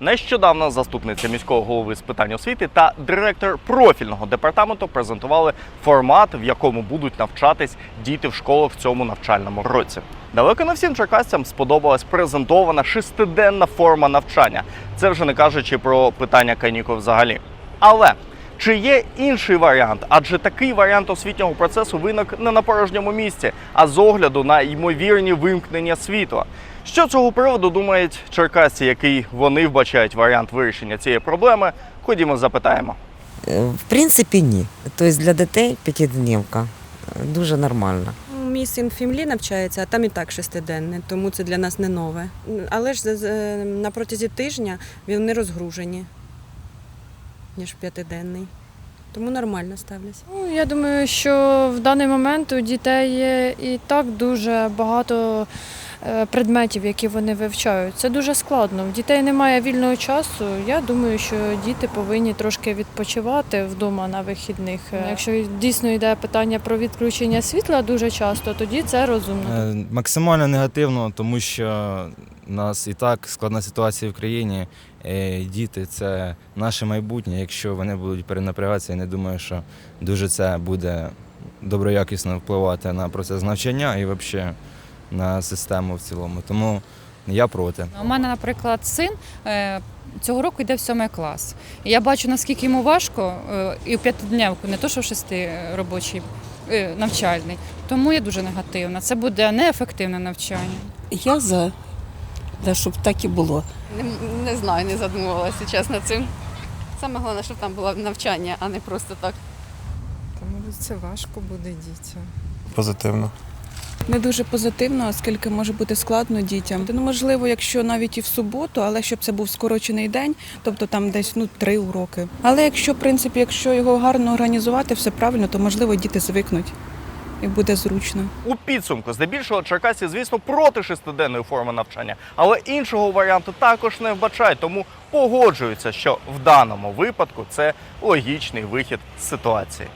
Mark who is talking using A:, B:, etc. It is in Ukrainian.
A: Нещодавно заступниця міського голови з питань освіти та директор профільного департаменту презентували формат, в якому будуть навчатись діти в школах в цьому навчальному році. Далеко не всім черкасцям сподобалась презентована шестиденна форма навчання. Це вже не кажучи про питання канікул взагалі. Але чи є інший варіант? Адже такий варіант освітнього процесу виник не на порожньому місці, а з огляду на ймовірні вимкнення світла. Що цього приводу думають черкасці, який вони вбачають варіант вирішення цієї проблеми? Ходімо, запитаємо.
B: Е, В принципі, ні. Тобто для дітей п'ятиднівка дуже нормально.
C: Мій син в Фімлі навчається, а там і так шестиденне, тому це для нас не нове. Але ж на протязі тижня вони розгружені, ніж п'ятиденний. Тому нормально ставляться.
D: Ну, я думаю, що в даний момент у дітей є і так дуже багато предметів, які вони вивчають. Це дуже складно. В дітей немає вільного часу. Я думаю, що діти повинні трошки відпочивати вдома на вихідних. Е, Якщо дійсно йде питання про відключення світла дуже часто, тоді це розумно.
E: Е, Максимально негативно, тому що у нас і так складна ситуація в країні. Е, Діти це наше майбутнє. Якщо вони будуть перенапрягатися, я не думаю, що дуже це буде доброякісно впливати на процес навчання і взагалі на систему в цілому. Тому я проти.
F: У мене, наприклад, син е, цього року йде в сьомий клас. І я бачу, наскільки йому важко е, і в п'ятидневку, не то що в шести робочий е, навчальний. Тому я дуже негативна. Це буде неефективне навчання.
G: Я за, да, щоб так і було.
H: Не, не знаю, не задумувалася чесно цим. Саме головне, щоб там було навчання, а не просто так.
I: Тому це важко буде дітям.
J: Позитивно.
K: Не дуже позитивно, оскільки може бути складно дітям. Ну, можливо, якщо навіть і в суботу, але щоб це був скорочений день, тобто там десь ну три уроки. Але якщо, в принципі, якщо його гарно організувати, все правильно, то можливо діти звикнуть і буде зручно.
A: У підсумку, здебільшого, черкасці, звісно, проти шестиденної форми навчання, але іншого варіанту також не вбачають, тому погоджуються, що в даному випадку це логічний вихід з ситуації.